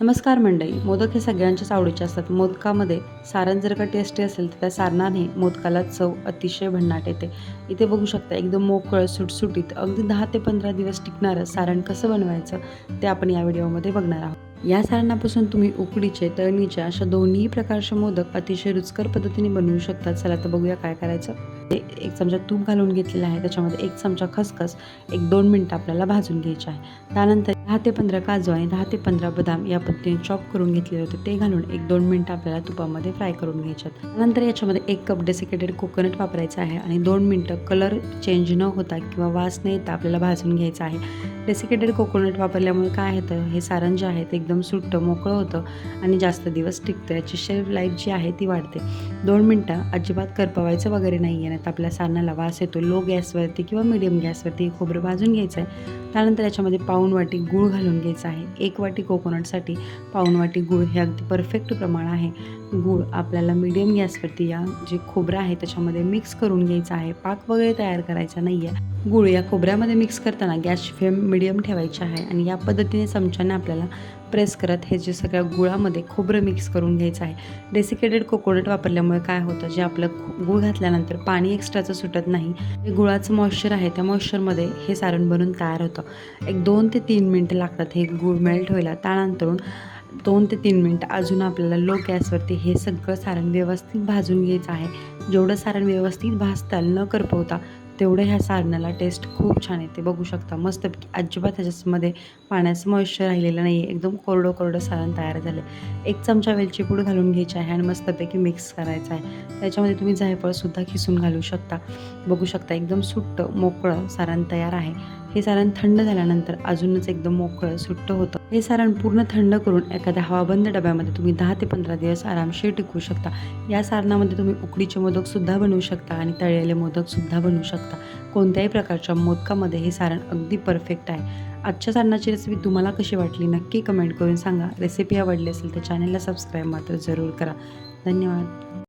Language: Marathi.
नमस्कार मंडळी मोदक हे सगळ्यांच्याच आवडीचे असतात. मोदकामध्ये सारण जर का टेस्टी असेल तर त्या सारणाने मोदकाला चव अतिशय भन्नाट येते. इथे बघू शकता एकदम मोकळं सुटसुटीत अगदी दहा ते पंधरा दिवस टिकणारं सारण कसं बनवायचं ते आपण या व्हिडिओमध्ये बघणार आहोत. या सारणापासून तुम्ही उकडीचे तळणीचे अशा दोन्ही प्रकारचे मोदक अतिशय रुचकर पद्धतीने बनवू शकतात चला तर बघूया काय करायचं. एक चमचा तूप घालून घेतलेला आहे. त्याच्यामध्ये एक चमचा खसखस एक दोन मिनटं आपल्याला भाजून घ्यायचे आहे. त्यानंतर दहा ते पंधरा काजू आणि दहा ते पंधरा बदाम या पद्धतीने चॉप करून घेतलेले होते. ते घालून एक दोन मिनटं आपल्याला तुपामध्ये फ्राय करून घ्यायचे आहेत. त्यानंतर याच्यामध्ये एक कप डेसिकेटेड कोकोनट वापरायचं आहे आणि दोन मिनटं कलर चेंज न होता किंवा वास न येता आपल्याला भाजून घ्यायचं आहे. डेसिकेटेड कोकोनट वापरल्यामुळे काय होतं? हे सारण जे आहे ते एकदम सुट्टं मोकळं होतं आणि जास्त दिवस टिकतं. याची शेल्फ लाईफ जी आहे ती वाढते. दोन मिनटं अजिबात करपवायचं वगैरे नाही आहे नाही आपल्या सारणाला वास येतो लो गॅसवरती किंवा मिडियम गॅसवरती खोबरं भाजून घ्यायचं आहे त्यानंतर याच्यामध्ये पाऊण वाटी गूळ घालून घ्यायचा आहे. एक वाटी कोकोनटसाठी पाऊण वाटी गूळ हे अगदी परफेक्ट प्रमाण आहे. गूळ आपल्याला मिडियम गॅसवरती या जे खोबरं आहे त्याच्यामध्ये मिक्स करून घ्यायचं आहे. पाक वगैरे तयार करायचा नाही आहे गूळ या खोबऱ्यामध्ये मिक्स करताना गॅसची फ्लेम मिडियम ठेवायची आहे आणि या पद्धतीने चमच्याने आपल्याला प्रेस करत हे जे सगळ्या गुळामध्ये खोबरं मिक्स करून घ्यायचं आहे. डेसिकेटेड कोकोनट वापरल्यामुळे काय होतं जे आपलं गूळ घातल्यानंतर पाणी एक्स्ट्राचं सुटत नाही हे गुळाचं मॉइश्चर आहे त्या मॉइश्चरमध्ये हे सारण बनून तयार होतं. एक दोन ते तीन मिनटं लागतात हे गूळ मेल्ट व्हायला. त्यानंतरून दोन ते तीन मिनटं अजून आपल्याला लो गॅसवरती हे सगळं सारण व्यवस्थित भाजून घ्यायचं आहे. जेवढं सारण व्यवस्थित भाजताल न करपवता तेवढं ह्या सारणाला टेस्ट खूप छान येते. बघू शकता मस्तपैकी अजिबात ह्याच्यामध्ये पाण्याचं मॉइश्चर राहिलेलं नाही आहे एकदम कोरडं कोरडं सारण तयार झालं एक चमचा वेलची पूड घालून घ्यायची आहे आणि मस्तपैकी मिक्स करायचं आहे. त्याच्यामध्ये तुम्ही जायफळसुद्धा खिसून घालू शकता. बघू शकता एकदम सुट्ट मोकळं सारण तयार आहे. हे सारण थंड झाल्यानंतर अजूनच एकदम मोकळं सुट्ट होतं. हे सारण पूर्ण थंड करून एखाद्या हवाबंद डब्यामध्ये तुम्ही दहा ते पंधरा दिवस आरामशीर टिकवू शकता. या सारणामध्ये तुम्ही उकडीचे मोदकसुद्धा बनवू शकता आणि तळलेले मोदकसुद्धा बनवू शकता. कोणत्याही प्रकारच्या मोदकामध्ये हे सारण अगदी परफेक्ट आहे. आजच्या सारणाची रेसिपी तुम्हाला कशी वाटली नक्की कमेंट करून सांगा. रेसिपी आवडली असेल तर चॅनलला सबस्क्राईब मात्र जरूर करा. धन्यवाद.